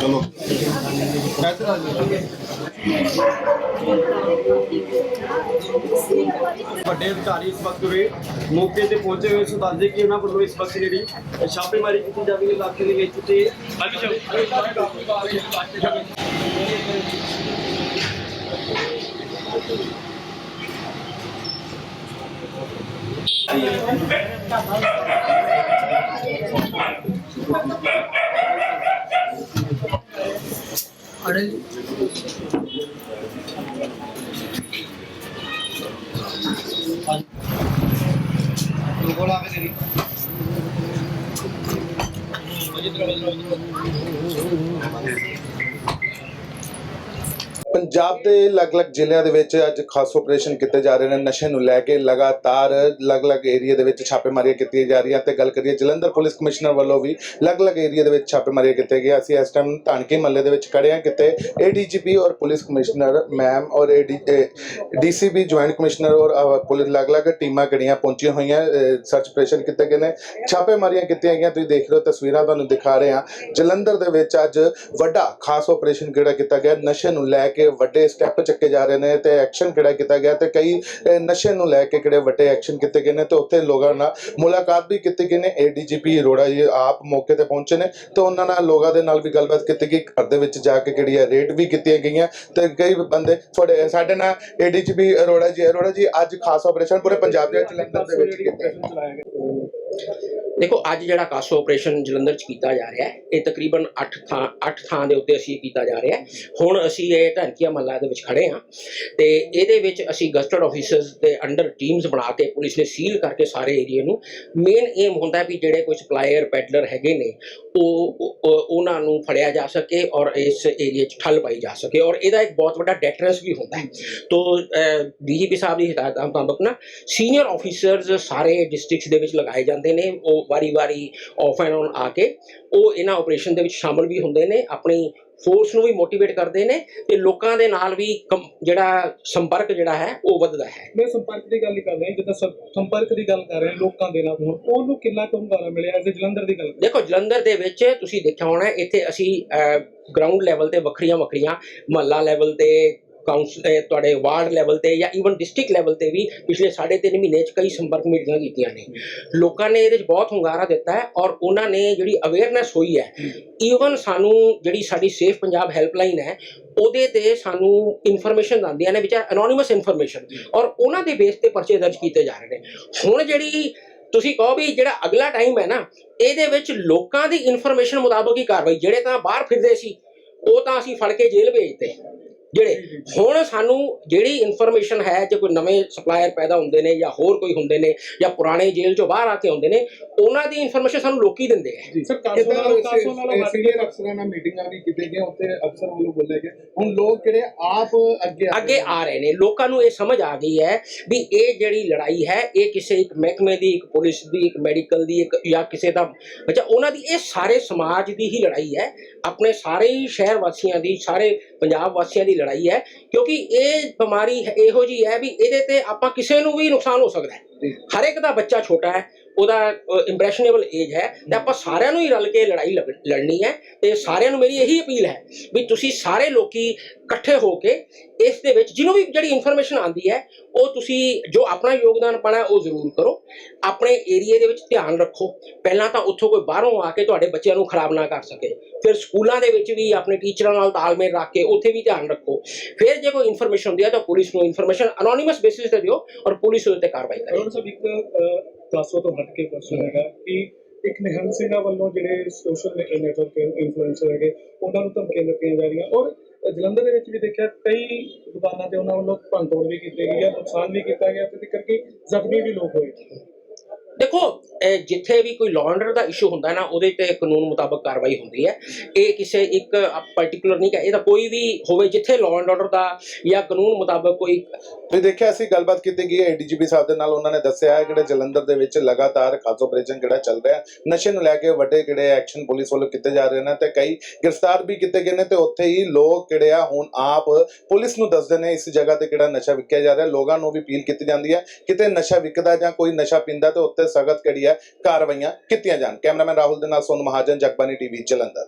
ਚਲੋ। ਇੱਧਰ ਆ ਵੱਡੇ ਅਧਿਕਾਰੀ ਇਸ ਵਕਤ ਉਰੇ ਮੌਕੇ ਤੇ ਪਹੁੰਚੇ ਹੋਏ ਸੋ ਦੱਸਦੇ ਕਿ ਉਹਨਾਂ ਵੱਲੋਂ ਇਸ ਵਕਤ ਜਿਹੜੀ ਛਾਪੇਮਾਰੀ ਕੀਤੀ ਜਾਵੇਗੀ ਇਲਾਕੇ ਦੇ ਵਿੱਚ ਤੇ ਅੜੇ ਕੋਲ ਆਵੇ ਤੇਰੀ ਵਜੇ ਤੇਰਾ ਵਜੇ ਪੰਜਾਬ ਦੇ ਅਲੱਗ-ਅਲੱਗ ਜ਼ਿਲ੍ਹਿਆਂ ਦੇ ਵਿੱਚ ਅੱਜ ਖਾਸ ਆਪਰੇਸ਼ਨ ਕੀਤੇ ਜਾ ਰਹੇ ਨੇ। ਨਸ਼ੇ ਨੂੰ ਲੈ ਕੇ ਲਗਾਤਾਰ ਅਲੱਗ-ਅਲੱਗ ਏਰੀਆ ਦੇ ਵਿੱਚ ਛਾਪੇਮਾਰੀਆਂ ਕੀਤੀਆਂ ਜਾ ਰਹੀਆਂ ਤੇ ਗੱਲ ਕਰੀਏ ਜਲੰਧਰ ਪੁਲਿਸ ਕਮਿਸ਼ਨਰ ਵੱਲੋਂ ਵੀ ਅਲੱਗ-ਅਲੱਗ ਏਰੀਆ ਦੇ ਵਿੱਚ ਛਾਪੇਮਾਰੀਆਂ ਕੀਤੀਆਂ ਗਈਆਂ। ਅਸੀਂ ਇਸ ਟਾਈਮ ਧਾਨਕੀ ਮਹੱਲੇ ਦੇ ਵਿੱਚ ਖੜੇ ਹਾਂ ਕਿਤੇ ਏਡੀਜੀਪੀ ਔਰ ਪੁਲਿਸ ਕਮਿਸ਼ਨਰ ਮੈਮ ਔਰ ਡੀਸੀਪੀ ਜੁਆਇੰਟ ਕਮਿਸ਼ਨਰ ਔਰ ਪੁਲਿਸ ਅਲੱਗ-ਅਲੱਗ ਟੀਮਾਂ ਕਿਹੜੀਆਂ ਪਹੁੰਚੀਆਂ ਹੋਈਆਂ ਸਰਚ ਆਪਰੇਸ਼ਨ ਕੀਤੇ ਗਏ ਨੇ। ਛਾਪੇਮਾਰੀਆਂ ਕੀਤੀਆਂ ਗਈਆਂ, ਤੁਸੀਂ ਦੇਖ ਰਹੇ ਹੋ, ਤਸਵੀਰਾਂ ਤੁਹਾਨੂੰ ਦਿਖਾ ਰਹੇ ਹਾਂ। ਜਲੰਧਰ ਦੇ ਵਿੱਚ ਅੱਜ ਵੱਡਾ ਖਾਸ ਆਪਰੇਸ਼ਨ ਕਿਹੜਾ ਕੀਤਾ ਗਿਆ? ਨਸ਼ੇ ਨੂੰ ਲੈ ਕੇ ਵੱਡੇ ਸਟੈਪ ਚੱਕੇ ਜਾ ਰਹੇ ਨੇ ਤੇ ਐਕਸ਼ਨ ਕਿਹੜਾ ਕੀਤਾ ਗਿਆ ਤੇ ਕਈ ਨਸ਼ੇ ਨੂੰ ਲੈ ਕੇ ਕਿਹੜੇ ਵੱਡੇ ਐਕਸ਼ਨ ਕੀਤੇ ਗਏ ਨੇ ਤੇ ਉੱਥੇ ਲੋਕਾਂ ਨਾਲ ਮੁਲਾਕਾਤ ਵੀ ਕੀਤੀ ਗਈ ਨੇ। ਏਡੀਜੀਪੀ ਅਰੋੜਾ ਜੀ ਆਪ ਮੌਕੇ ਤੇ ਪਹੁੰਚੇ ਨੇ ਤੇ ਉਹਨਾਂ ਨਾਲ ਲੋਕਾਂ ਦੇ ਨਾਲ ਵੀ ਗੱਲਬਾਤ ਕੀਤੀ ਗਈ। ਘਰ ਦੇ ਵਿੱਚ ਜਾ ਕੇ ਕਿਹੜੀ ਹੈ ਰੇਡ ਵੀ ਕੀਤੀਆਂ ਗਈਆਂ ਤੇ ਕਈ ਬੰਦੇ ਤੁਹਾਡੇ ਸਾਡੇ ਨਾਲ ਏਡੀਜੀਪੀ ਅਰੋੜਾ ਜੀ ਅਰੋੜਾ ਜੀ ਅੱਜ ਖਾਸ ਆਪਰੇਸ਼ਨ ਪੂਰੇ ਪੰਜਾਬ ਦੇ ਵਿੱਚ ਜਲੰਧਰ ਦੇ ਵਿੱਚ ਕੀਤਾ ਦੇਖੋ, ਅੱਜ ਜਿਹੜਾ ਕਾਸੋ ਆਪਰੇਸ਼ਨ ਜਲੰਧਰ ਚ ਕੀਤਾ ਜਾ ਰਿਹਾ ਹੈ, ਇਹ ਤਕਰੀਬਨ 8 ਥਾਂ 8 ਥਾਂ ਦੇ ਉੱਤੇ ਅਸੀਂ ਇਹ ਕੀਤਾ ਜਾ ਰਿਹਾ ਹੈ। ਹੁਣ ਅਸੀਂ ਇਹ ਢਾਂਕੀਆ ਮਹੱਲਾ ਦੇ ਵਿੱਚ ਖੜੇ ਹਾਂ ਤੇ ਇਹਦੇ ਵਿੱਚ ਅਸੀਂ ਗਸਟਡ ਆਫੀਸਰਸ ਦੇ ਅੰਡਰ ਟੀਮਸ ਬਣਾ ਕੇ ਪੁਲਿਸ ਨੇ ਸੀਲ ਕਰਕੇ ਸਾਰੇ ਏਰੀਆ ਨੂੰ। ਮੇਨ ਏਮ ਹੁੰਦਾ ਵੀ ਜਿਹੜੇ ਕੋਈ ਸਪਲਾਇਰ ਪੈਡਲਰ ਹੈਗੇ ਨੇ, ਉਹ ਉਹਨਾਂ ਨੂੰ ਫੜਿਆ ਜਾ ਸਕੇ ਔਰ ਇਸ ਏਰੀਆ 'ਚ ਠੱਲ ਪਾਈ ਜਾ ਸਕੇ ਔਰ ਇਹਦਾ ਇੱਕ ਬਹੁਤ ਵੱਡਾ ਡੈਟਰੈਂਸ ਵੀ ਹੁੰਦਾ ਹੈ। ਤੋ ਡੀਜੀਪੀ ਸਾਹਿਬ ਦੀ ਹਦਾਇਤਾਂ ਮੁਤਾਬਕ ਨਾ ਸੀਨੀਅਰ ਆਫੀਸਰਸ ਸਾਰੇ ਡਿਸਟ੍ਰਿਕਟਸ ਦੇ ਵਿੱਚ ਲਗਾਏ ਜਾਂਦੇ ਨੇ, ਉਹ ਵਾਰੀ-ਵਾਰੀ ਆਫ ਐਂਡ ਔਨ ਆ ਕੇ ਉਹ ਇਹਨਾਂ ਆਪਰੇਸ਼ਨ ਦੇ ਵਿੱਚ ਸ਼ਾਮਲ ਵੀ ਹੁੰਦੇ ਨੇ ਆਪਣੀ ਫੋਰਸ ਨੂੰ ਵੀ ਮੋਟੀਵੇਟ ਕਰਦੇ ਨੇ ਤੇ ਲੋਕਾਂ ਦੇ ਨਾਲ ਵੀ ਜਿਹੜਾ ਸੰਪਰਕ ਜਿਹੜਾ ਹੈ ਉਹ ਵੱਧਦਾ ਹੈ। ਮੈਂ ਸੰਪਰਕ ਦੀ ਗੱਲ ਹੀ ਕਰ ਰਿਹਾ ਜਿੱਦਾਂ ਸੰਪਰਕ ਦੀ ਗੱਲ ਕਰ ਰਹੇ ਲੋਕਾਂ ਦੇ ਨਾਲ ਹੁਣ ਉਹਨੂੰ ਕਿੰਨਾ ਕੁ ਹੁੰਗਾਰਾ ਮਿਲਿਆ ਐਜ਼ ਜਲੰਧਰ ਦੀ ਗੱਲ ਦੇਖੋ ਜਲੰਧਰ ਦੇ ਵਿੱਚ ਤੁਸੀਂ ਦੇਖਿਆ ਹੋਣਾ ਇੱਥੇ ਅਸੀਂ ਗਰਾਊਂਡ ਲੈਵਲ ਤੇ ਵੱਖਰੀਆਂ ਵੱਖਰੀਆਂ ਮਹੱਲਾ ਲੈਵਲ ਤੇ ਕਾਉਂਸਲ ਤੁਹਾਡੇ ਵਾਰਡ ਲੈਵਲ ਤੇ ਜਾਂ ਈਵਨ ਡਿਸਟ੍ਰਿਕਟ ਲੈਵਲ ਤੇ ਵੀ ਪਿਛਲੇ 3.5 ਮਹੀਨੇ ਚ ਕਈ ਸੰਪਰਕ ਮੀਟਿੰਗਾਂ ਕੀਤੀਆਂ ਨੇ। ਲੋਕਾਂ ਨੇ ਇਹਦੇ ਚ ਬਹੁਤ ਹੁੰਗਾਰਾ ਦਿੱਤਾ ਹੈ ਔਰ ਉਹਨਾਂ ਨੇ ਜਿਹੜੀ ਅਵੇਅਰਨੈਸ ਹੋਈ ਹੈ ਈਵਨ ਸਾਨੂੰ ਜਿਹੜੀ ਸਾਡੀ ਸੇਫ ਪੰਜਾਬ ਹੈਲਪਲਾਈਨ ਹੈ, ਉਹਦੇ ਤੇ ਸਾਨੂੰ ਇਨਫੋਰਮੇਸ਼ਨ ਆਉਂਦੀਆਂ ਨੇ ਵਿਚਾਰ ਅਨੋਨਿਮਸ ਇਨਫੋਰਮੇਸ਼ਨ ਔਰ ਉਹਨਾਂ ਦੇ ਬੇਸ ਤੇ ਪਰਚੇ ਦਰਜ ਕੀਤੇ ਜਾ ਰਹੇ ਨੇ। ਹੁਣ ਜਿਹੜੀ ਤੁਸੀਂ ਕਹੋ ਵੀ ਜਿਹੜਾ ਅਗਲਾ ਟਾਈਮ ਹੈ ਨਾ, ਇਹਦੇ ਵਿੱਚ ਲੋਕਾਂ ਦੀ ਇਨਫੋਰਮੇਸ਼ਨ ਮੁਤਾਬਕ ਹੀ ਕਾਰਵਾਈ, ਜਿਹੜੇ ਤਾਂ ਬਾਹਰ ਫਿਰਦੇ ਸੀ, ਉਹ ਤਾਂ ਅਸੀਂ ਫੜ ਕੇ ਜੇਲ੍ਹ ਭੇਜਤੇ। ਜਿਹੜੇ ਹੁਣ ਸਾਨੂੰ ਜਿਹੜੀ ਇਨਫੋਰਮੇਸ਼ਨ ਹੈ ਜੇ ਕੋਈ ਨਵੇਂ ਸਪਲਾਇਰ ਪੈਦਾ ਹੁੰਦੇ ਨੇ ਜਾਂ ਹੋਰ ਕੋਈ ਹੁੰਦੇ ਨੇ ਜਾਂ ਪੁਰਾਣੇ ਜੇਲ੍ਹ ਚੋਂ ਬਾਹਰ ਆ ਕੇ ਹੁੰਦੇ ਨੇ ਉਹਨਾਂ ਦੀ ਇਨਫੋਰਮੇਸ਼ਨ ਸਾਨੂੰ ਲੋਕੀ ਦਿੰਦੇ ਆ। ਸਰ ਕਾਸੋ ਨਾਲ ਕਾਸੋ ਨਾਲ ਹਟ ਕੇ ਸੀਨੀਅਰ ਅਫਸਰਾਂ ਨਾਲ ਮੀਟਿੰਗਾਂ ਵੀ ਕੀਤੀਆਂ ਗਈਆਂ ਉੱਥੇ ਅਫਸਰ ਵੱਲੋਂ ਬੋਲਿਆ ਗਿਆ। ਹੁਣ ਲੋਕ ਕਿਹੜੇ ਆਪ ਅੱਗੇ ਆ ਅੱਗੇ ਆ ਰਹੇ ਨੇ। ਲੋਕਾਂ ਨੂੰ ਇਹ ਸਮਝ ਆ ਗਈ ਹੈ ਵੀ ਇਹ ਜਿਹੜੀ ਲੜਾਈ ਹੈ ਇਹ ਕਿਸੇ ਇੱਕ ਮਹਿਕਮੇ ਦੀ ਇੱਕ ਪੁਲਿਸ ਦੀ ਇੱਕ ਮੈਡੀਕਲ ਦੀ ਇੱਕ ਜਾਂ ਕਿਸੇ ਦਾ ਅੱਛਾ ਉਹਨਾਂ ਦੀ ਇਹ ਸਾਰੇ ਸਮਾਜ ਦੀ ਹੀ ਲੜਾਈ ਹੈ। ਆਪਣੇ ਸਾਰੇ ਹੀ ਸ਼ਹਿਰ ਵਾਸੀਆਂ ਦੀ ਸਾਰੇ ਪੰਜਾਬ ਵਾਸੀਆਂ ਦੀ ਲੜਾਈ ਹੈ ਕਿਉਂਕਿ ਇਹ ਬਿਮਾਰੀ ਇਹੋ ਜੀ ਹੈ ਵੀ ਇਹਦੇ ਤੇ ਆਪਾਂ ਕਿਸੇ ਨੂੰ ਵੀ ਨੁਕਸਾਨ ਹੋ ਸਕਦਾ ਹੈ। ਹਰ ਇੱਕ ਦਾ ਬੱਚਾ ਛੋਟਾ ਹੈ ਉਹਦਾ ਇੰਪ੍ਰੈਸ਼ਨੇਬਲ ਏਜ ਹੈ, ਤੇ ਆਪਾਂ ਸਾਰਿਆਂ ਨੂੰ ਹੀ ਰਲ ਕੇ ਲੜਾਈ ਲੜ- ਲੜਨੀ ਹੈ, ਤੇ ਸਾਰਿਆਂ ਨੂੰ ਮੇਰੀ ਇਹੀ ਅਪੀਲ ਹੈ ਵੀ ਤੁਸੀਂ ਸਾਰੇ ਲੋਕੀ ਇਕੱਠੇ ਹੋ ਕੇ ਇਸ ਦੇ ਵਿੱਚ ਜਿਹਨੂੰ ਵੀ ਜਿਹੜੀ ਇਨਫੋਰਮੇਸ਼ਨ ਆਂਦੀ ਹੈ, ਉਹ ਤੁਸੀਂ ਜੋ ਆਪਣਾ ਯੋਗਦਾਨ ਪਾਣਾ ਉਹ ਜ਼ਰੂਰ ਕਰੋ। ਆਪਣੇ ਏਰੀਆ ਦੇ ਵਿੱਚ ਧਿਆਨ ਰੱਖੋ। ਪਹਿਲਾਂ ਤਾਂ ਉੱਥੋਂ ਕੋਈ ਬਾਹਰੋਂ ਆ ਕੇ ਤੁਹਾਡੇ ਬੱਚਿਆਂ ਨੂੰ ਖਰਾਬ ਨਾ ਕਰ ਸਕੇ। ਫਿਰ ਸਕੂਲਾਂ ਦੇ ਵਿੱਚ ਵੀ ਆਪਣੇ ਟੀਚਰਾਂ ਨਾਲ ਤਾਲਮੇਲ ਰੱਖ ਕੇ ਉੱਥੇ ਵੀ ਧਿਆਨ ਰੱਖੋ। ਫਿਰ ਜੇ ਕੋਈ ਇਨਫੋਰਮੇਸ਼ਨ ਹੁੰਦੀ ਹੈ ਤਾਂ ਪੁਲਿਸ ਨੂੰ ਇਨਫੋਰਮੇਸ਼ਨ ਅਨੋਨਿਮਸ ਬੇਸਿਸ ਤੇ ਦਿਓ ਔਰ ਪੁਲਿਸ ਉਹਦੇ ਤੇ ਕਾਰਵਾਈ ਕਰੇ। ਅਰੁਣ ਇੱਕ ਅਹ, ਤੋਂ ਹਟ ਕੇ ਕੁਐਸਚਨ ਹੈਗਾ ਕਿ ਇੱਕ ਨਿਹੰਗ ਸਿੰਘਾਂ ਵੱਲੋਂ ਜਿਹੜੇ ਸੋਸ਼ਲ ਨੈਟਵਰਕ ਇਨਫਲੂਐਂਸਰ ਹੈਗੇ ਉਹਨਾਂ ਨੂੰ ਧਮਕੀਆਂ ਦਿੱਤੀਆਂ ਜਾ ਰਹੀਆਂ। ਔਰ ਜਲੰਧਰ ਦੇ ਵਿੱਚ ਵੀ ਦੇਖਿਆ ਕਈ ਦੁਕਾਨਾਂ ਤੇ ਉਹਨਾਂ ਵੱਲੋਂ ਭੰਨਤੋੜ ਵੀ ਕੀਤੀ ਗਈ ਹੈ ਨੁਕਸਾਨ ਵੀ ਕੀਤਾ ਗਿਆ ਤੇ ਤੇ ਕਰਕੇ ਜ਼ਖਮੀ ਵੀ ਲੋਕ ਹੋਏ। ਦੇਖੋ ਜਿੱਥੇ ਵੀ ਕੋਈ ਲਾਂਡਰ ਦਾ ਇਸ਼ੂ ਹੁੰਦਾ ਨਾ, ਉਹਦੇ ਤੇ ਕਾਨੂੰਨ ਮੁਤਾਬਕ ਕਾਰਵਾਈ ਹੁੰਦੀ ਹੈ। ਇਹ ਕਿਸੇ ਇੱਕ ਪਾਰਟਿਕੂਲਰ ਨਹੀਂ ਕਿ ਇਹ ਤਾਂ ਕੋਈ ਵੀ ਹੋਵੇ, ਜਿੱਥੇ ਲਾਅ ਐਂਡ ਆਰਡਰ ਦਾ ਜਾਂ ਕਾਨੂੰਨ ਮੁਤਾਬਕ ਕੋਈ ਤੁਸੀਂ ਦੇਖਿਆ, ਅਸੀਂ ਗੱਲਬਾਤ ਕੀਤੀ ਗਈ ਹੈ ਡੀਜੀਪੀ ਸਾਹਿਬ ਦੇ ਨਾਲ, ਉਹਨਾਂ ਨੇ ਦੱਸਿਆ ਹੈ ਕਿ ਜਲੰਧਰ ਦੇ ਵਿੱਚ ਲਗਾਤਾਰ ਖਾਸ ਆਪਰੇਸ਼ਨ ਕਿਹੜਾ ਚੱਲ ਰਿਹਾ ਨਸ਼ੇ ਨੂੰ ਲੈ ਕੇ ਵੱਡੇ ਕਿਹੜੇ ਐਕਸ਼ਨ ਪੁਲਿਸ ਵੱਲੋਂ ਕੀਤੇ ਜਾ ਰਹੇ ਨੇ ਤੇ ਕਈ ਗ੍ਰਿਫਤਾਰ ਵੀ ਕੀਤੇ ਗਏ ਨੇ ਤੇ ਉੱਥੇ ਹੀ ਲੋਕ ਕਿਹੜੇ ਆ, ਹੁਣ ਆਪ ਪੁਲਿਸ ਨੂੰ ਦੱਸਦੇ ਨੇ ਇਸ ਜਗ੍ਹਾ ਤੇ ਕਿਹੜਾ ਨਸ਼ਾ ਵਿਕਿਆ ਜਾ ਰਿਹਾ। ਲੋਕਾਂ ਨੂੰ ਵੀ ਅਪੀਲ ਕੀਤੀ ਜਾਂਦੀ ਹੈ, ਕਿਤੇ ਨਸ਼ਾ ਵਿਕਦਾ ਜਾਂ ਕੋਈ ਨਸ਼ਾ ਪੀਂਦਾ ਤੇ ਉੱਤੇ ਸਖਤ ਕਿਹੜੀ ਹੈ, ਕਾਰਵਾਈਆਂ ਕੀਤੀਆਂ ਜਾਣ। ਕੈਮਰਾਮੈਨ ਰਾਹੁਲ ਦੇ ਨਾਲ ਸੋਨ ਮਹਾਜਨ ਜਗਬਾਨੀ ਟੀਵੀ, ਜਲੰਧਰ।